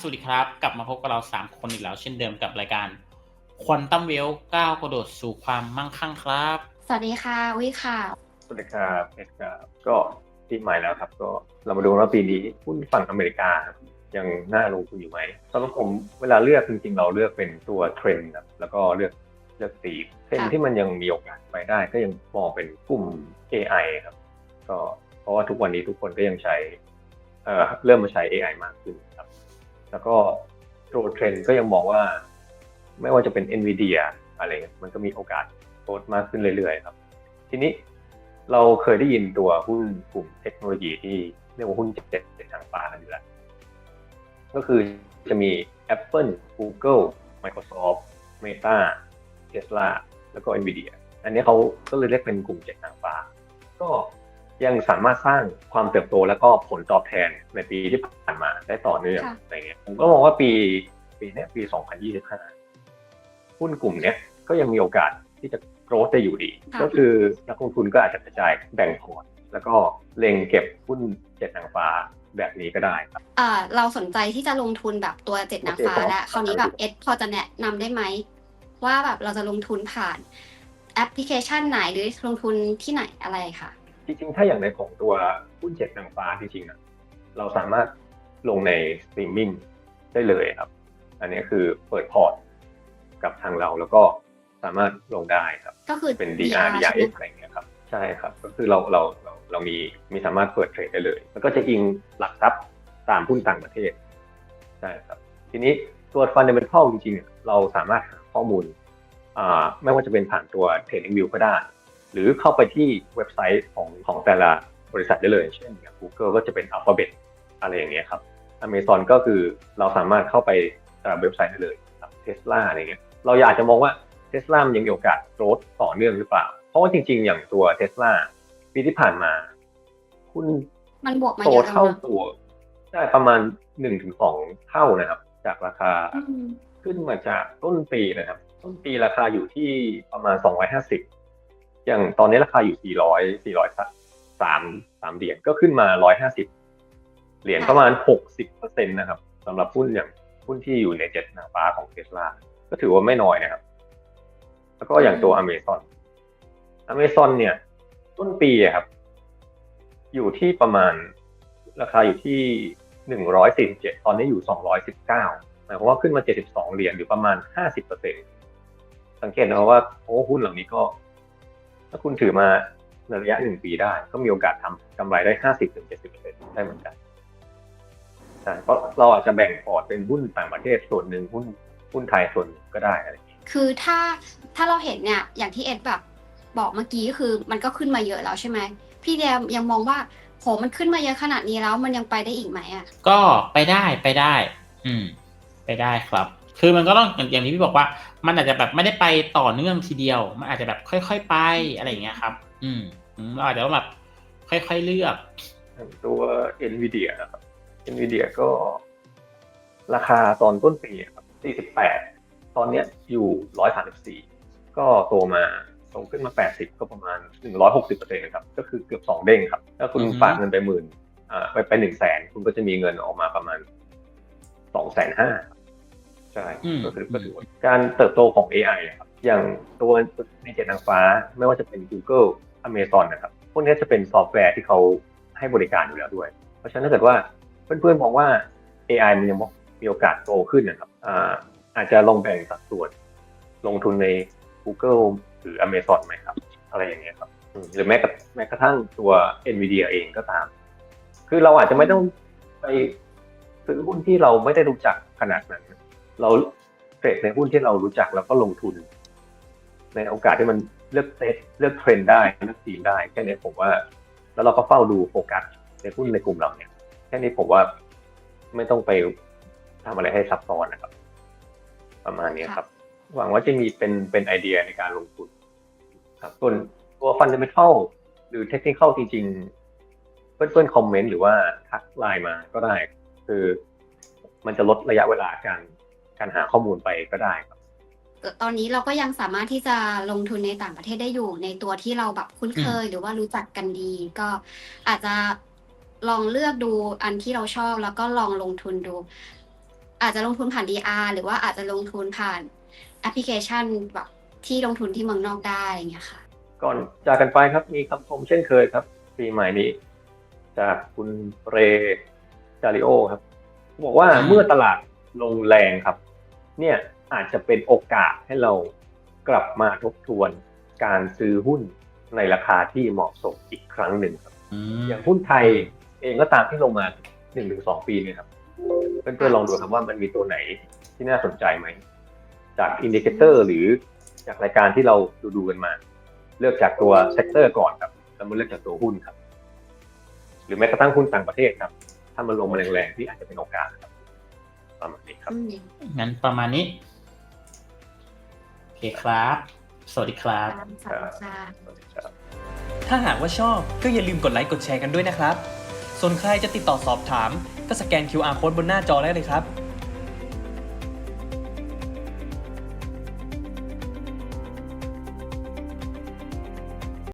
สวัสดีครับ กลับมาพบกับเรา 3 คนอีกแล้ว เช่นเดิมกับรายการควอนตัมเวลก้าวกระโดดสู่ความมั่งคั่งครับ สวัสดีค่ะวิค่ะ สวัสดีครับเอ็ดครับ ก็ปีใหม่แล้วครับ ก็เรามาดูว่าปีนี้หุ้นฝั่งอเมริกาครับยังน่าลงทุนอยู่ไหมสำหรับผมเวลาเลือกจริงๆ เราเลือกเป็นตัวเทรนด์ครับแล้วก็เลือกเลือกตีมเทรนด์ค่ะที่มันยังมีโอกาสไปได้ ก็ยังมองเป็นกลุ่ม AI ครับ ก็เพราะว่าทุกวันนี้ทุกคนก็ยังใช้เอ่อเริ่มมาใช้ AI มากขึ้นครับ แล้วก็ตัวเทรนก็ยังมองว่า ไม่ว่าจะเป็น NVIDIA อะไรเงี้ยมันก็มีโอกาสโตมากขึ้นเรื่อยๆครับ ทีนี้เราเคยได้ยินตัวหุ้นกลุ่มเทคโนโลยีที่เรียกว่าหุ้นเจ็ดเจ็ดทางฟ้ากันอยู่แล้ว ก็คือจะมี Apple Google Microsoft Meta Tesla แล้วก็ Nvidia อันนี้เขาก็เลยเรียกเป็นกลุ่มเจ็ดทางฟ้าก็ ยังสามารถสร้างความเติบโตแล้วก็ผลตอบแทนในปีที่ผ่านมาได้ต่อเนื่องค่ะอะไรเงี้ยผมก็มองว่าปีปีเนี้ยปี 2025 หุ้นกลุ่มเนี้ยก็ยังมีโอกาสที่จะโกรธได้อยู่ดีค่ะก็คือนักลงทุนก็อาจจะกระจายแบ่งพอร์ตแล้วก็เล็งเก็บหุ้นเจ็ดนางฟ้าแบบนี้ก็ได้ครับเอ่อเราสนใจที่จะลงทุนแบบตัวเจ็ดนางฟ้าโอเคครับและคราวนี้แบบเอสพอจะแนะนำได้ไหม ว่าแบบเราจะลงทุนผ่านแอปพลิเคชันไหนหรือลงทุนที่ไหนอะไรค่ะ จริงๆ ถ้าอย่างในของตัวหุ้นเจ็ดนางฟ้าจริงๆอะเราสามารถลงในสตรีมมิ่งได้เลยครับ อันนี้คือเปิดพอร์ตกับทางเราแล้วก็สามารถลงได้ครับ ก็คือเป็น DR ใช่ DRX ไหมอะไรอย่างเงี้ยครับ ใช่ครับ ก็คือเราเราเราเรามีมีสามารถเปิดเทรดได้เลย แล้วก็จะอิงหลักทรัพย์ตามหุ้นต่างประเทศ ใช่ครับ ทีนี้ตัว fundamental จริงๆอะเราสามารถหาข้อมูลอ่าไม่ว่าจะเป็นผ่านตัว Trading View ก็ได้ หรือเข้าไปที่เว็บไซต์ของของแต่ละบริษัทได้เลย เช่นอย่าง Google ก็จะเป็น Alphabet อะไรอย่างเงี้ยครับ Amazon ก็คือเราสามารถเข้าไปแต่ละเว็บไซต์ได้เลยครับ Tesla อะไรเงี้ยเราอยากจะมองว่า Tesla มันยังมีโอกาสโกรธต่อเนื่องหรือเปล่า เพราะว่าจริง ๆ อย่างตัว Tesla ปีที่ผ่านมาหุ้นมันบวกมาโตเยอะแล้วเท่านะตัวได้ประมาณหนึ่งถึงสองเท่านะครับ จากราคาอืมขึ้นมาจากต้นปีนะครับ ต้นปีราคาอยู่ที่ประมาณ250อย่า อย่างตอนนี้ราคาอยู่ 400 400สามสามเหรียญก็ขึ้นมา 150 เหรียญประมาณ 60%นต์นะครับสำหรับหุ้นอย่างหุ้นที่อยู่ในเจ็ดนางฟ้าของเทสลาก็ถือว่าไม่น้อยนะครับ แล้วก็อย่างตัวอเมซอนอเมซอนเนี่ย ต้นปีครับ อยู่ที่ประมาณราคาอยู่ที่หนึ่งร้อยสี่สิบเจ็ดตอนนี้อยู่สองร้อยสิบเก้าหมายความว่าขึ้นมาเจ็ดสิบสองเหรียญหรือประมาณห้าสิบเปอร์เซ็นสังเกตนะว่าโอ้หุ้นเหล่านี้ก็ ถ้าคุณถือมาในระยะหนึ่งปีได้ ก็มีโอกาสทำกำไรได้ห้าสิบถึงเจ็ดสิบเปอร์เซ็นได้เหมือนกันใช่เพราะเราอาจจะแบ่งพอร์ตเป็นหุ้นต่างประเทศส่วนหนึ่งหุ้นหุ้นไทยส่วนหนึ่งก็ได้อะไรอย่างเงี้ยคือถ้าถ้าเราเห็นเนี่ยอย่างที่เอ็ดแบบบอกเมื่อกี้คือมันก็ขึ้นมาเยอะแล้วใช่ไหมพี่แดมยังมองว่าโหมันขึ้นมาเยอะขนาดนี้แล้วมันยังไปได้อีกไหมอะก็ไปได้ไปได้ อืม ไปได้ครับ คือมันก็ต้องอย่างที่พี่บอกว่า มันอาจจะแบบไม่ได้ไปต่อเนื่องทีเดียว มันอาจจะแบบค่อยๆไปอะไรอย่างเงี้ยครับ อืมมเราอาจจะต้องแบบค่อยๆเลือกตัว NVIDIA นะครับ NVIDIA ก็ราคาตอนต้นปีครับ 48 ตอนเนี้ยอยู่ 134 ก็โตมาโตขึ้นมา 80 ก็ประมาณ 160เปอร์เซ็นต์ครับ ก็คือเกือบ 2 เด้งครับ ถ้าคุณฝากเงินไปหมื่นอ่าไปไปหนึ่งแสน คุณก็จะมีเงินออกมาประมาณ2แสนห้า ช่อืมก็คือก็ถือว่าการเติบโตของ AI อะครับอย่างตัวในเจ็ดนางฟ้า ไม่ว่าจะเป็น Google Amazon นะครับพวกนี้จะเป็นซอฟต์แวร์ที่เขาให้บริการอยู่แล้วด้วย เพราะฉะนั้นถ้าเกิดว่าเพื่อนๆมองว่า AI มันยังมีโอกาสโตขึ้นนะครับอ่าอาจจะลองแบ่งสัดส่วน ลงทุนใน Google หรือ Amazon ไหมครับ อะไรอย่างเงี้ยครับอืมหรือแม้กระแม้กระทั่งตัว Nvidia เองก็ตาม คือเราอาจจะไม่ต้องไปซื้อหุ้นที่เราไม่ได้รู้จักขนาดนั้น เราเทรดในหุ้นที่เรารู้จักแล้วก็ลงทุน ในโอกาสที่มันเลือกเซตเลือกเทรนด์ได้เลือกทีมได้แค่นี้ผมว่า แล้วเราก็เฝ้าดูโฟกัสในหุ้นในกลุ่มเราเนี่ยแค่นี้ผมว่าไม่ต้องไปทำอะไรให้ซับซ้อนนะครับ ประมาณนี้ครับ หวังว่าจะมีเป็นเป็นไอเดียในการลงทุน ครับส่วนตัวฟันเดเมทัลหรือเทคนิคจริง ๆ เพื่อนๆคอมเมนต์หรือว่าทักไลน์มาก็ได้ คือมันจะลดระยะเวลาการ การหาข้อมูลไปก็ได้ครับ ตอนนี้เราก็ยังสามารถที่จะลงทุนในต่างประเทศได้อยู่ในตัวที่เราแบบคุ้นเคย หรือว่ารู้จักกันดี ก็อาจจะลองเลือกดูอันที่เราชอบแล้วก็ลองลงทุนดู อาจจะลงทุนผ่าน DR หรือว่าอาจจะลงทุนผ่านแอปพลิเคชันแบบที่ลงทุนที่เมืองนอกได้อย่างเงี้ยค่ะ ก่อนจากกันไปครับมีคำชมเช่นเคยครับ ปีใหม่นี้ จากคุณเรจาริโอครับ บอกว่าอืมเมื่อตลาดลงแรงครับ เนี่ยอาจจะเป็นโอกาสให้เรากลับมาทบทวนการซื้อหุ้นในราคาที่เหมาะสมอีกครั้งหนึ่งครับอืมอย่างหุ้นไทยเองก็ตามที่ลงมาหนึ่งถึงสองปีเนี่ยครับเพื่อนๆลองดูครับว่ามันมีตัวไหนที่น่าสนใจไหม จากอินดิเคเตอร์หรือจากรายการที่เราดูดูๆกันมา เลือกจากตัวเซกเตอร์ก่อนครับแล้วมาเลือกจากตัวหุ้นครับ หรือแม้กระทั่งหุ้นต่างประเทศครับ ถ้ามันลงมาแรงๆที่อาจจะเป็นโอกาสครับ ประมาณนี้ครับอืมงั้นประมาณนี้ โอเคครับ สวัสดีครับ สวัสดีค่ะ สวัสดีครับ ถ้าหากว่าชอบก็อย่าลืมกดไลค์กดแชร์กันด้วยนะครับ ส่วนใครจะติดต่อสอบถาม ก็สแกน QR code บนหน้าจอได้เลยครับ